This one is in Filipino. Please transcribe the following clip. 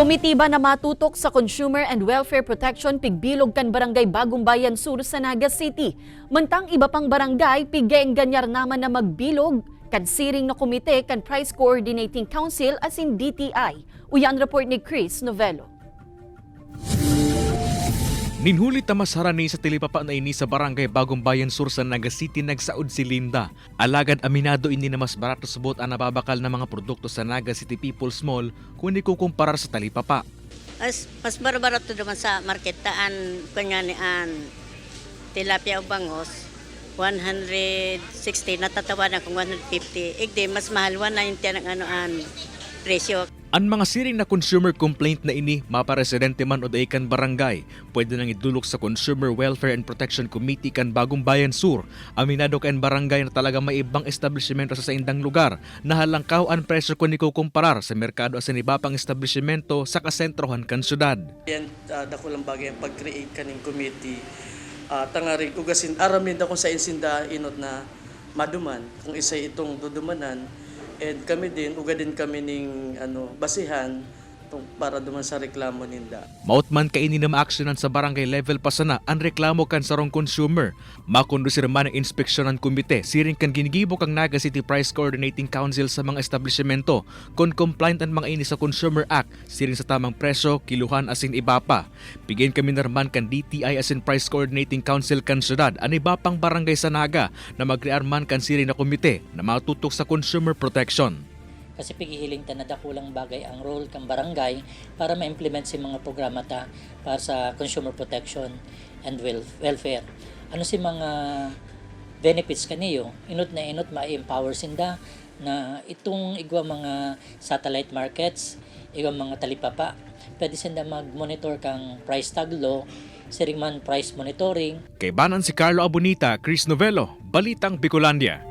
Komitiba na matutok sa Consumer and Welfare Protection pigbilog kan Barangay Bagong Bayan Sur sa Naga City. Mantang iba pang barangay pigeng ganyar naman na magbilog kan siring na komite kan Price Coordinating Council as in DTI. Uyan report ni Chris Novello. Ninhulit na masarani sa tilipapa na ini sa barangay Bagong Bayan Sur sa Naga City nagsaod si Linda. Alagad aminado ini na mas barato subot ang nababakal na mga produkto sa Naga City People's Mall kung hindi kukumparar sa talipapa. As, mas barabarat to naman sa marketaan kanya ni an tilapia o bangos 160 natatawa na kung 150 igdi mas mahal 190 ang ano an presyo Ang mga siring na consumer complaint na ini, maparesidente man o daikan barangay, pwede nang idulok sa Consumer Welfare and Protection Committee kan Bagong Bayan Sur. Aminado kan barangay na talaga may ibang establishmento sa saindang lugar na halangkaw ang presyo kung ikukumparar sa merkado sa iba pang establishmento sa kasentrohan kan syudad. Yan, uh, dako lang bagay ang pag-create kaning committee. Uh, tangari ugasin aramin da kung sa insinda inot na maduman kung isa itong dudumanan and kami din uga din kami ning ano basihan para duman sa reklamo ninda. Mautman kaini na maaksyonan sa barangay level pa sana ang reklamo kan sarong consumer. Makondusir man ang inspeksyon ng komite, siring kan ginigibo kang Naga City Price Coordinating Council sa mga establishmento kung compliant ang mga ini sa Consumer Act, siring sa tamang presyo, kiluhan asin iba pa. Bigyan kami narman kan DTI asin Price Coordinating Council kan syudad ang iba pang barangay sa Naga na magrearman kan siring na komite na matutok sa consumer protection. Kasi pigihiling ta na dakulang bagay ang role kang barangay para ma-implement si mga programa ta para sa consumer protection and wel- welfare. Ano si mga benefits kaniyo? Inot na inot ma-empower sinda na itong igwa mga satellite markets, igwa mga talipapa, pwede sinda mag-monitor kang price tag law, siring man price monitoring, Kay banan si Carlo Abonita, Chris Novello, Balitang Bicolandia.